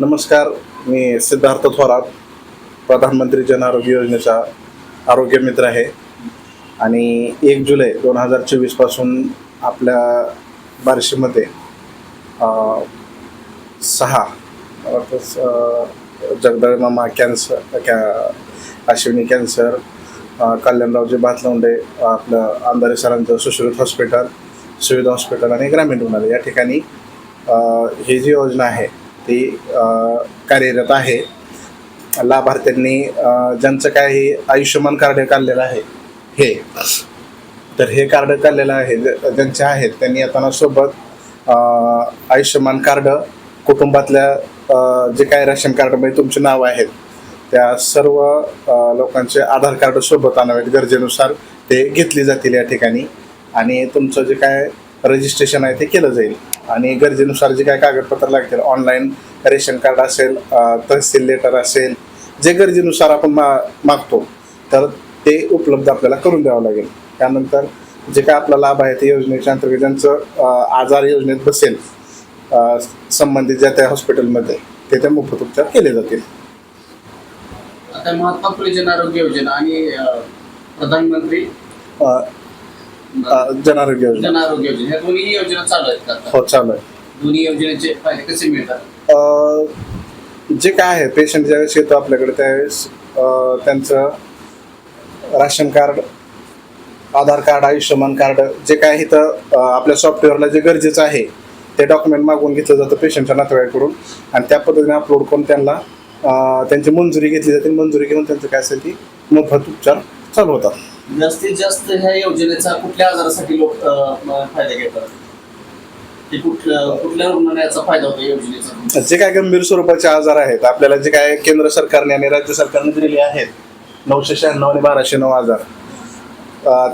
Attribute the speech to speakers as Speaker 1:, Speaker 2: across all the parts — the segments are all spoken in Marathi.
Speaker 1: नमस्कार मी सिद्धार्थ थोरात प्रधानमंत्री जन आरोग्य योजनेचा आरोग्य मित्र आहे. आणि एक जुलै दोन हजार चोवीसपासून आपल्या बार्शीमध्ये सहा मला जगदळ मामा कॅन्सर कॅ अश्विनी कॅन्सर कल्याणरावजी भातलवंडे आपलं अंधारे सरांचं सुश्रुत हॉस्पिटल सुविधा हॉस्पिटल आणि ग्रामीण रुग्णालय या ठिकाणी ही जी योजना आहे ती कार्यरत आहे. लाभार्थ्यांनी ज्यांचं काय हे आयुष्यमान कार्ड काढलेलं आहे हे. तर हे कार्ड काढलेलं आहे ज- ज्यांचे आहेत त्यांनी येताना सोबत आयुष्यमान कार्ड कुटुंबातल्या जे काय रेशन कार्डमध्ये म्हणजे तुमचे नाव आहेत त्या सर्व लोकांचे आधार कार्ड सोबत आणावेत म्हणजे गरजेनुसार ते घेतली जातील या ठिकाणी. आणि तुमचं जे काय रजिस्ट्रेशन आहे ते केलं जाईल. आणि गरजेनुसार जे काय कागदपत्र लागतील ऑनलाईन रेशन कार्ड असेल तहसील लेटर असेल जे गरजेनुसार आपण मा मागतो तर ते उपलब्ध आपल्याला करून द्यावं लागेल. त्यानंतर जे काय आपला लाभ आहे ते योजनेच्या अंतर्गत ज्यांचं आजार योजनेत बसेल संबंधित ज्या त्या हॉस्पिटलमध्ये ते ते मोफत उपचार केले जातील.
Speaker 2: आता महात्मा फुले जन आरोग्य योजना आणि प्रधानमंत्री
Speaker 1: अं, अं, जन आरोग्य योजना.
Speaker 2: योजना ह्या दोन्ही योजना चालू आहेत का आता?
Speaker 1: हो चालू आहे.
Speaker 2: दोन्ही योजनेचे फायदे कसे मिळतात?
Speaker 1: अं, जे काय आहे पेशंट ज्यावेळेस येतो आपल्याकडे त्यावेळेस अं, त्यांचं ration card Aadhaar card Ayushman card जे काय आहे तर आपल्या सॉफ्टवेअरला जे गरजेचं आहे ते डॉक्युमेंट मागून घेतलं जातं पेशंटच्या नातेवाईकडून आणि त्या पद्धतीने अपलोड करून त्यांना अं, त्यांची मंजुरी घेतली जाते. मंजुरी घेऊन त्यांचं काय असेल ती मोफत उपचार चालू होतात.
Speaker 2: जास्तीत जास्त ह्या योजनेचा कुठल्या आजारासाठी लोक फायदा घेतात? कुठल्या फायदा
Speaker 1: जे काय गंभीर स्वरूपाचे आजार आहेत आपल्याला जे काय केंद्र सरकारने आणि राज्य सरकारने दिलेले आहेत नऊशे शहाण्णव आणि बाराशे नऊ आजार.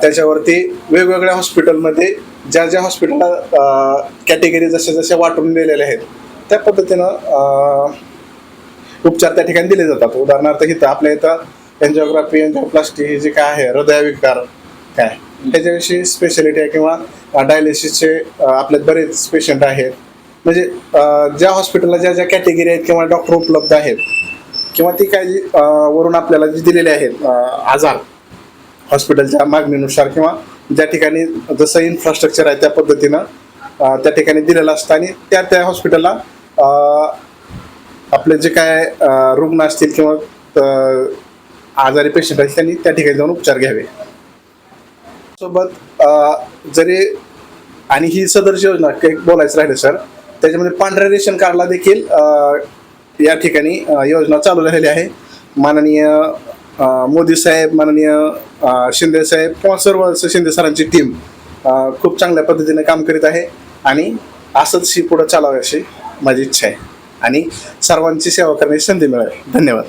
Speaker 1: त्याच्यावरती वेगवेगळ्या हॉस्पिटलमध्ये ज्या ज्या हॉस्पिटलला कॅटेगरी जसे जसे वाटून दिलेले आहेत त्या पद्धतीनं उपचार त्या ठिकाणी दिले जातात. उदाहरणार्थ इथं आपल्या इथं एन्जिओग्राफी एन्जिओप्लास्टी हे जे काय आहे हृदयविकार काय? त्याच्याविषयी स्पेशालिटी आहे किंवा डायलिसिसचे आपल्यात बरेच पेशंट आहेत. म्हणजे ज्या हॉस्पिटलला ज्या ज्या कॅटेगरी आहेत किंवा डॉक्टर उपलब्ध आहेत किंवा ती काय जी वरून आपल्याला जी दिलेले आहेत आजार हॉस्पिटलच्या मागणीनुसार किंवा ज्या ठिकाणी जसं इन्फ्रास्ट्रक्चर आहे त्या पद्धतीनं त्या ठिकाणी दिलेलं असतं आणि त्या त्या हॉस्पिटलला आपले जे काय रुग्ण असतील किंवा आजारी पेशंट आहेत त्यांनी त्या ठिकाणी जाऊन उपचार घ्यावे. सोबत जरी आणि ही सदरची योजना काही बोलायचं राहिलं सर त्याच्यामध्ये पांढऱ्या रेशन कार्डला देखील या ठिकाणी योजना चालू झालेली आहे. माननीय मोदी साहेब माननीय शिंदे साहेब किंवा सर्व शिंदे सरांची टीम खूप चांगल्या पद्धतीने काम करीत आहे आणि असंच ही पुढं चालावी अशी माझी इच्छा आहे. आणि सर्वांची सेवा करण्याची संधी मिळावी. धन्यवाद.